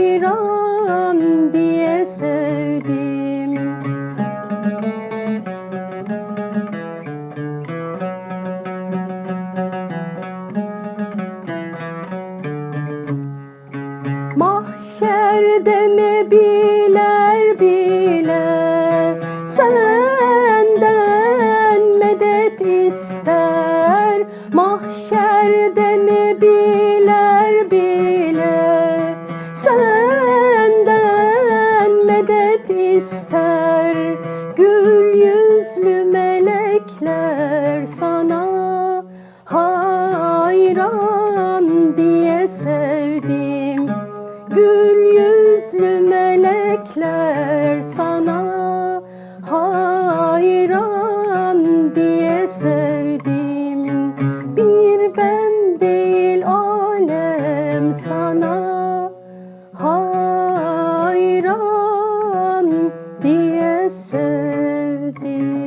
hayran diye sevdim. Mahşerde ne biler bile Senden medet ister. Mahşerde ne biler ister. Gül yüzlü melekler sana hayran diye sevdim. Gül yüzlü melekler sana hayran diye sevdim. Bir ben değil alem sana sevdim